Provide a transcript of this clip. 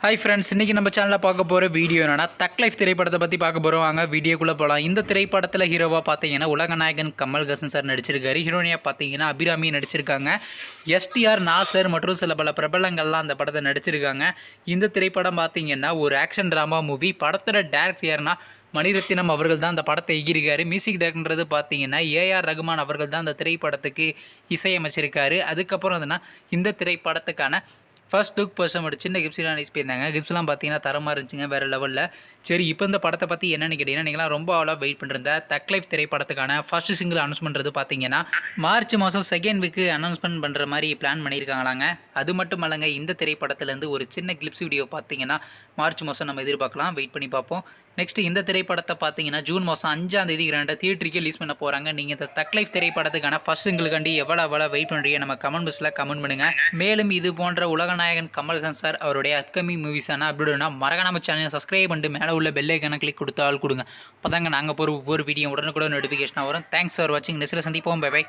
Hi friends இன்றைக்கி நம்ம சேனலில் பார்க்க போகிற வீடியோ என்னன்னா தக் லைஃப் திரைப்படத்தை பற்றி பார்க்க போகிறோம் வாங்க வீடியோக்குள்ளே போகலாம் இந்த திரைப்படத்தில் ஹீரோவாக பார்த்தீங்கன்னா உலகநாயகன் கமல்ஹாசன் சார் நடிச்சிருக்காரு. ஹீரோனியாக பார்த்தீங்கன்னா அபிராமி நடிச்சிருக்காங்க. எஸ்டிஆர் நாசர் மற்றும் சில பல பிரபலங்கள்லாம் அந்த படத்தை நடிச்சிருக்காங்க. இந்த திரைப்படம் பார்த்தீங்கன்னா ஒரு ஆக்ஷன் ட்ராமா மூவி படத்தோட டேரக்டர் யாருன்னா மணிரத்தினம் அவர்கள் தான் அந்த படத்தை எகிரிக்காரு மியூசிக் டேரக்டர்ன்றது பார்த்தீங்கன்னா ஏஆர் ரகுமான் அவர்கள் தான் அந்த திரைப்படத்துக்கு இசையமைச்சிருக்காரு. அதுக்கப்புறம் என்னன்னா இந்த திரைப்படத்துக்கான ஃபர்ஸ்ட் லுக் பர்சன் மட்டும் சின்ன கிப்ஸ்லாம் ரிலீஸ் பண்ணியிருந்தாங்க கிப்ஸ்லாம் பார்த்தீங்கன்னா தரமாக இருந்துச்சுங்க வேறு லெவலில் சரி இப்போ இந்த படத்தை பற்றி என்னென்னு கேட்டிங்கன்னா நீங்களாம் ரொம்ப அவ்வளோ வெயிட் பண்ணிருந்த தக் லைஃப் திரைப்படத்துக்கான ஃபர்ஸ்ட் சிங்கிள் அனௌன்ஸ் பண்ணுறது பார்த்தீங்கன்னா மார்ச் மாதம் செகண்ட் வீக்கு அனௌன்ஸ்மெண்ட் பண்ணுற மாதிரி பிளான் பண்ணியிருக்காங்களாங்க. அது மட்டும் இல்லைங்க இந்த திரைப்படத்துலேருந்து ஒரு சின்ன கிளிப்ஸ் வீடியோ பார்த்தீங்கன்னா மார்ச் மாதம் நம்ம எதிர்பார்க்கலாம். வெயிட் பண்ணி பார்ப்போம். நெக்ஸ்ட் இந்த திரைப்படத்தை பார்த்தீங்கன்னா ஜூன் மாதம் அஞ்சாம் தேதி ரெண்டாக தியேட்டருக்கு ரிலீஸ் பண்ண போகிறாங்க நீங்கள் இந்த தக் லைஃப் திரைப்படத்துக்கான ஃபர்ஸ்ட் சிங்கிளுக்காண்டி எவ்வளோ எவ்வளோ வெயிட் பண்ணுறீங்க நம்ம கமெண்ட் பாக்ஸில் கமெண்ட் பண்ணுங்கள் மேலும் இது போன்ற கதாநாயகன் கமல்ஹாசன் சார் அவருடைய அப்கமிங் மூவிஸான அப்படின்னா மறக்காம சேனலை சப்ஸ்கிரைப் பண்ணிட்டு மேலே உள்ள பெல் ஐக்கான கிளிக் கொடுத்தால் கொடுங்க. அப்போ தாங்க நாங்கள் போகிற ஒவ்வொரு வீடியோ உடனுக்குடன் நோட்டிஃபிகேஷனாக வரும். தேங்க்ஸ் ஃபார் வாட்சிங் நெஸ்ட்டில் சந்திப்போம். By by